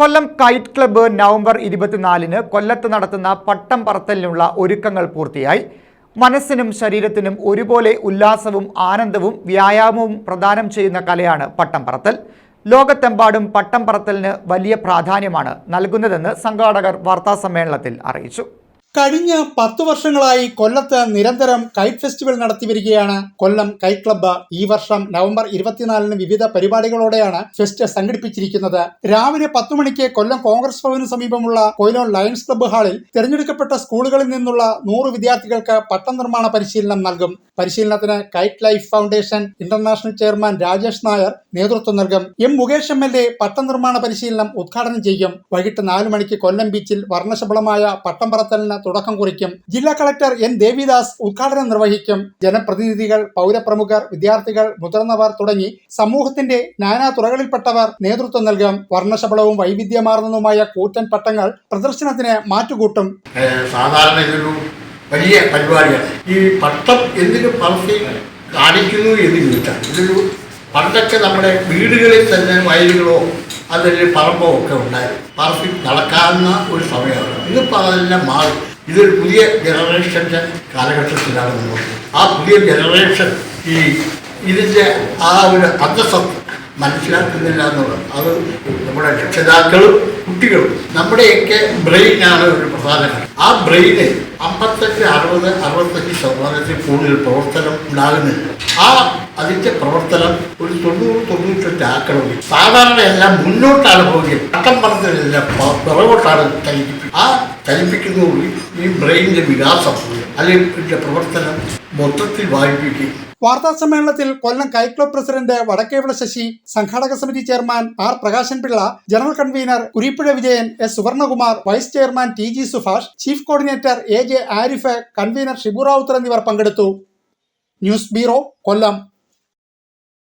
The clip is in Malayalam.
കൊല്ലം കൈറ്റ് ക്ലബ്ബ് നവംബർ ഇരുപത്തിനാലിന് കൊല്ലത്ത് നടത്തുന്ന പട്ടം പറത്തലിനുള്ള ഒരുക്കങ്ങൾ പൂർത്തിയായി. മനസ്സിനും ശരീരത്തിനും ഒരുപോലെ ഉല്ലാസവും ആനന്ദവും വ്യായാമവും പ്രദാനം ചെയ്യുന്ന കലയാണ് പട്ടം പറത്തൽ. ലോകത്തെമ്പാടും പട്ടം പറത്തലിന് വലിയ പ്രാധാന്യമാണ് നൽകുന്നതെന്ന് സംഘാടകർ വാർത്താസമ്മേളനത്തിൽ അറിയിച്ചു. കഴിഞ്ഞ പത്തു വർഷങ്ങളായി കൊല്ലത്ത് നിരന്തരം കൈറ്റ് ഫെസ്റ്റിവൽ നടത്തി വരികയാണ്. കൊല്ലം കൈറ്റ് ക്ലബ്ബ് ഈ വർഷം നവംബർ ഇരുപത്തിനാലിന് വിവിധ പരിപാടികളോടെയാണ് ഫെസ്റ്റ് സംഘടിപ്പിച്ചിരിക്കുന്നത്. രാവിലെ പത്തു മണിക്ക് കൊല്ലം കോൺഗ്രസ് ഭവന് സമീപമുള്ള കൊയിലോൺ ലയൺസ് ക്ലബ്ബ് ഹാളിൽ തിരഞ്ഞെടുക്കപ്പെട്ട സ്കൂളുകളിൽ നിന്നുള്ള നൂറ് വിദ്യാർത്ഥികൾക്ക് പട്ടം നിർമ്മാണ പരിശീലനം നൽകും. പരിശീലനത്തിന് kite life foundation international chairman Rajesh Nair നേതൃത്വം നൽകും. M Mukesh M L A പട്ടം നിർമ്മാണ പരിശീലനം ഉദ്ഘാടനം ചെയ്യും. വൈകിട്ട് നാലു മണിക്ക് കൊല്ലം ബീച്ചിൽ വർണശബളമായ പട്ടം പറത്തലിന് തുടക്കം കുറിക്കും. ജില്ലാ കളക്ടർ എൻ. ദേവിദാസ് ഉദ്ഘാടനം നിർവഹിക്കും. ജനപ്രതിനിധികൾ പൗരപ്രമുഖർ വിദ്യാർത്ഥികൾ മുതിർന്നവർ തുടങ്ങി സമൂഹത്തിന്റെ നാനാ തുറകളിൽപ്പെട്ടവർ നേതൃത്വം നൽകും. വർണശബളവും വൈവിധ്യമാർന്നതുമായ കൂറ്റൻ പട്ടങ്ങൾ പ്രദർശനത്തിന് മാറ്റുകൂട്ടും. സാധാരണ ഇതൊരു വലിയ പരിപാടിയാണ്. ഈ പട്ടം എന്തിനു പറത്തി കാണിക്കുന്നു എന്ന് ചോദിച്ചാൽ ഇതൊരു പണ്ടൊക്കെ നമ്മുടെ വീടുകളിൽ തന്നെ വയലുകളോ അതിൽ പറമ്പോ ഒക്കെ ഉണ്ടായിരുന്നു പറമ്പിൽ നടക്കാവുന്ന ഒരു സമയമാണ്. ഇതിപ്പോൾ അതെല്ലാം മാറി. ഇതൊരു പുതിയ ജനറേഷന്റെ കാലഘട്ടത്തിലാണ് നമ്മൾ ആ പുതിയ ജനറേഷൻ ഈ ഇതിന്റെ ആ ഒരു അന്തസ്സത്ത് മനസ്സിലാക്കുന്നില്ല എന്നുള്ളത്. അത് നമ്മുടെ രക്ഷിതാക്കളും കുട്ടികളും. നമ്മുടെയൊക്കെ ബ്രെയിനാണ് ഒരു പ്രധാന ആ ബ്രെയിന് അമ്പത്തഞ്ച് അറുപത് അറുപത്തഞ്ച് ശതമാനത്തിൽ കൂടുതൽ പ്രവർത്തനം ഉണ്ടാകുന്നില്ല ആ അതിന്റെ പ്രവർത്തനം ഒരു തൊണ്ണൂറ് തൊണ്ണൂറ്റെട്ട് ആക്കണമെങ്കിൽ സാധാരണ എല്ലാം മുന്നോട്ടാണ് പോകുന്നത് പ- പിറകോട്ടാണ് ചലിപ്പിക്കുന്നത് ആ തലിപ്പിക്കുന്നതോടെ ഈ ബ്രെയിനിന്റെ വികാസം അല്ലെങ്കിൽ ഇതിന്റെ പ്രവർത്തനം മൊത്തത്തിൽ വായിപ്പിക്കും വാർത്താ സമ്മേളനത്തിൽ Kollam kite club president Vadakkevila Sasi സംഘാടക സമിതി chairman R Prakashan Pillai general convener Kurippuzha Vijayan S Suvarnakumar vice chairman T G Subhash chief coordinator A J Arif convener Shibu Ravuthar എന്നിവർ പങ്കെടുത്തു. News bureau Kollam.